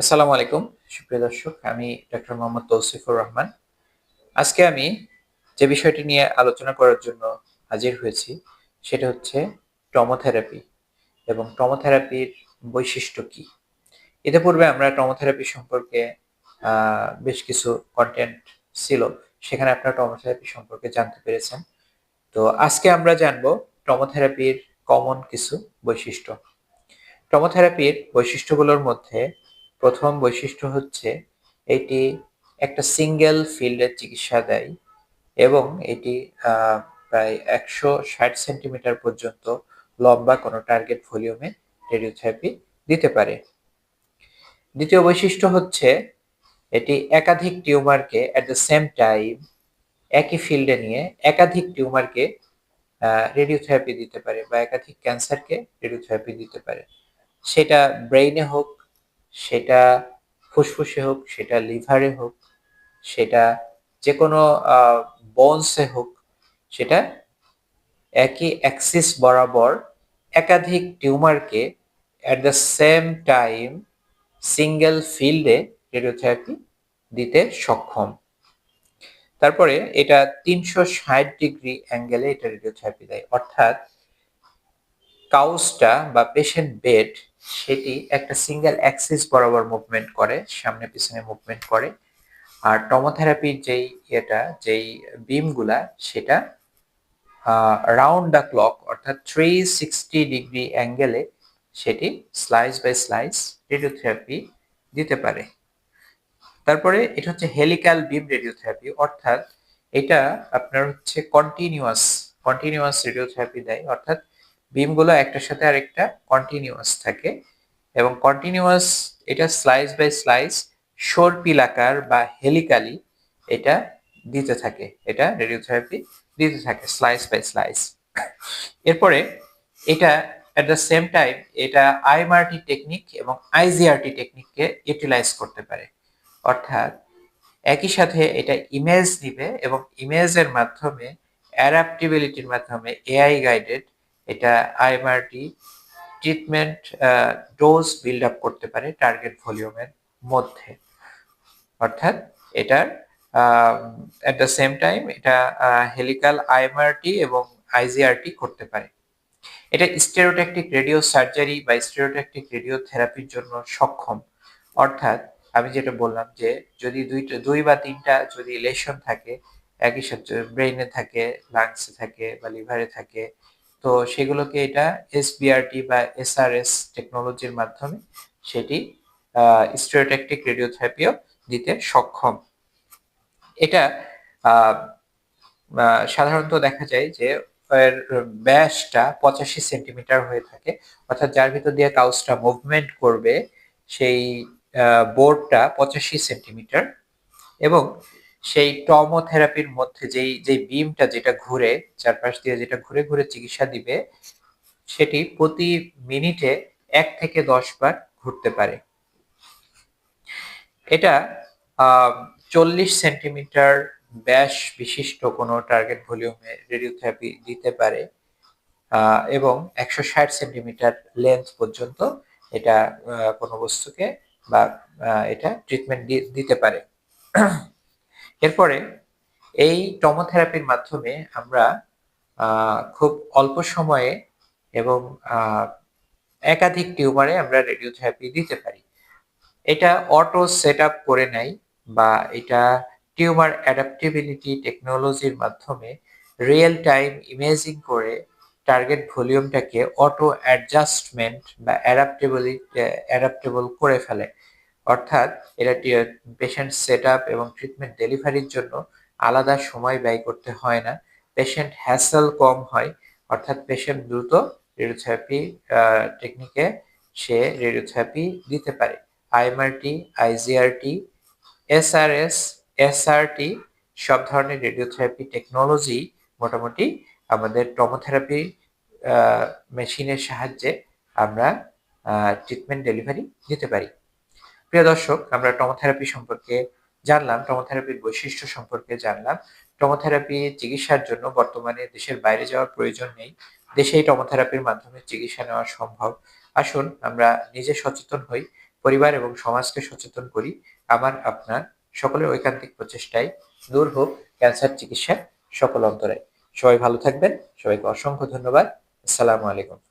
আসসালামু আলাইকুম, সুপ্রিয় দর্শক, আমি ডক্টর মোহাম্মদ তৌসিফুর রহমান। আজকে আমি যে বিষয়টি নিয়ে আলোচনা করার জন্য হাজির হয়েছি, সেটা হচ্ছে টমোথেরাপি এবং টমোথেরাপির বৈশিষ্ট্য কি। এতে পূর্বে আমরা টমোথেরাপি সম্পর্কে বেশ কিছু কন্টেন্ট ছিল, সেখানে আপনারা টমোথেরাপি সম্পর্কে জানতে পেরেছেন। তো আজকে আমরা জানব টমোথেরাপির কমন কিছু বৈশিষ্ট্য। টমোথেরাপির বৈশিষ্ট্যগুলোর মধ্যে প্রথম বৈশিষ্ট্য হচ্ছে এটি একটা সিঙ্গেল ফিল্ডের চিকিৎসা দেয় এবং এটি প্রায় একশো ষাট সেন্টিমিটার পর্যন্ত লম্বা কোনো টার্গেট ভলিউমে রেডিওথেরাপি দিতে পারে। দ্বিতীয় বৈশিষ্ট্য হচ্ছে এটি একাধিক টিউমারকে অ্যাট দ্য সেম টাইম একই ফিল্ডে নিয়ে একাধিক টিউমারকে রেডিওথেরাপি দিতে পারে বা একাধিক ক্যান্সারকে রেডিওথেরাপি দিতে পারে। সেটা ব্রেইনে হোক সেটা ফুসফুসে হোক, সেটা লিভারে হোক, সেটা যে কোনো বোনসে হোক, সেটা একই অ্যাক্সিস বরাবর একাধিক টিউমারকে at the same time single ফিল্ডে রেডিওথেরাপি দিতে সক্ষম। তারপরে এটা তিনশো ষাট ডিগ্রি অ্যাঙ্গেলে এটা রেডিওথেরাপি দেয়। অর্থাৎ কাউসটা বা পেশেন্ট বেড সেটি একটা সিঙ্গেল অ্যাক্সিস বরাবর মুভমেন্ট করে, সামনে পিছনে মুভমেন্ট করে। আর টমোথেরাপির যেই এটা যেই বিমগুলা সেটা রাউন্ড দ্য ক্লক অর্থাৎ থ্রি সিক্সটি ডিগ্রি অ্যাঙ্গেলে সেটি স্লাইস বাই স্লাইস রেডিওথেরাপি দিতে পারে। তারপরে এটা হচ্ছে হেলিক্যাল বিম রেডিওথেরাপি অর্থাৎ এটা আপনার হচ্ছে কন্টিনিউয়াস কন্টিনিউয়াস রেডিওথেরাপি দেয়। অর্থাৎ বিমগুলো একটার সাথে আরেকটা কন্টিনিউয়াস থাকে এবং কন্টিনিউয়াস এটা স্লাইস বাই স্লাইস সর্পিল আকার বা হেলিক্যালি এটা দিতে থাকে, এটা রেডিওথেরাপি দিতে থাকে স্লাইস বাই স্লাইস এরপরে এটা অ্যাট দ্য সেম টাইম এটা আইএমআরটি টেকনিক এবং আইজিআরটি টেকনিককে ইউটিলাইজ করতে পারে। অর্থাৎ একই সাথে এটা ইমেজ নিবে এবং ইমেজের মাধ্যমে অ্যাডাপ্টিবিলিটির মাধ্যমে এআই গাইডেড এটা IMRT treatment dose build up করতে পারে টার্গেট ভলিউমের মধ্যে। অর্থাৎ এটার অ্যাট দ্য সেম টাইম এটা হেলিক্যাল আইএমআরটি এবং আইজিআরটি করতে পারে। এটা স্টেরোট্যাকটিক রেডিও সার্জারি বা স্টেরোট্যাকটিক রেডিও থেরাপির জন্য সক্ষম। অর্থাৎ আমি যেটা বললাম যে যদি দুইটা, দুই বা তিনটা যদি লেশন থাকে, একই সাথে ব্রেইনে থাকে লাংসে থাকে বা লিভারে থাকে তো সেগুলোকে এটা এসবিআরটি বা এসআরএস টেকনোলজির মাধ্যমে সেটি স্টেরোট্যাকটিক রেডিওথেরাপিও দিতে সক্ষম। এটা সাধারণত দেখা যায় যে ব্যাসটা পঁচাশি সেন্টিমিটার হয়ে থাকে, অর্থাৎ যার ভিতর দিয়ে কাউসটা মুভমেন্ট করবে, সেই বোর্ডটা পঁচাশি সেন্টিমিটার এবং সেই টমোথেরাপির মধ্যে যেই যে বিমটা যেটা ঘুরে, চারপাশ দিয়ে যেটা ঘুরে ঘুরে চিকিৎসা দিবে, সেটি প্রতি মিনিটে এক থেকে দশ বার ঘুরতে পারে। এটা চল্লিশ সেন্টিমিটার ব্যাস বিশিষ্ট কোনো টার্গেট ভলিউমে রেডিওথেরাপি দিতে পারে এবং একশো ষাট সেন্টিমিটার লেন্থ পর্যন্ত এটা কোনো বস্তুকে বা এটা ট্রিটমেন্ট দিতে পারে। এরপরে এই টমোথেরাপির মাধ্যমে আমরা খুব অল্প সময়ে এবং একাধিক টিউমারে আমরা রেডিওথেরাপি দিতে পারি। এটা অটো সেট আপ করে নেয় বা এটা টিউমার অ্যাডাপ্টেবিলিটি টেকনোলজির মাধ্যমে রিয়েল টাইম ইমেজিং করে টার্গেট ভলিউমটাকে অটো অ্যাডজাস্টমেন্ট বা অ্যাডাপ্টেবলি, অ্যাডাপ্টেবল করে ফেলে। অর্থাৎ এটা পেশেন্ট সেট আপ এবং ট্রিটমেন্ট ডেলিভারির জন্য আলাদা সময় ব্যয় করতে হয় না। পেশেন্ট হ্যাসেল কম হয়, অর্থাৎ পেশেন্ট দ্রুত রেডিওথেরাপি টেকনিকে সে রেডিওথেরাপি দিতে পারে। আইএমআরটি আইজিআরটি এসআরএস এসআরটি সব ধরনের রেডিওথেরাপি টেকনোলজি মোটামুটি আমাদের টমোথেরাপি মেশিনের সাহায্যে আমরা ট্রিটমেন্ট ডেলিভারি দিতে পারি। প্রিয় দর্শক, আমরা টমোথেরাপি সম্পর্কে জানলাম, টমোথেরাপির বৈশিষ্ট্য সম্পর্কে জানলাম। টমোথেরাপি চিকিৎসার জন্য বর্তমানে দেশের বাইরে যাওয়ার প্রয়োজন নেই। দেশেই টমোথেরাপির মাধ্যমে চিকিৎসা নেওয়া সম্ভব। আসুন, আমরা নিজে সচেতন হই, পরিবার এবং সমাজকে সচেতন করি। আমার, আপনার সকলের ঐকান্তিক প্রচেষ্টায় দূর হোক ক্যান্সার চিকিৎসা সকল অন্তরায় সবাই ভালো থাকবেন। সবাইকে অসংখ্য ধন্যবাদ। আসসালামু আলাইকুম।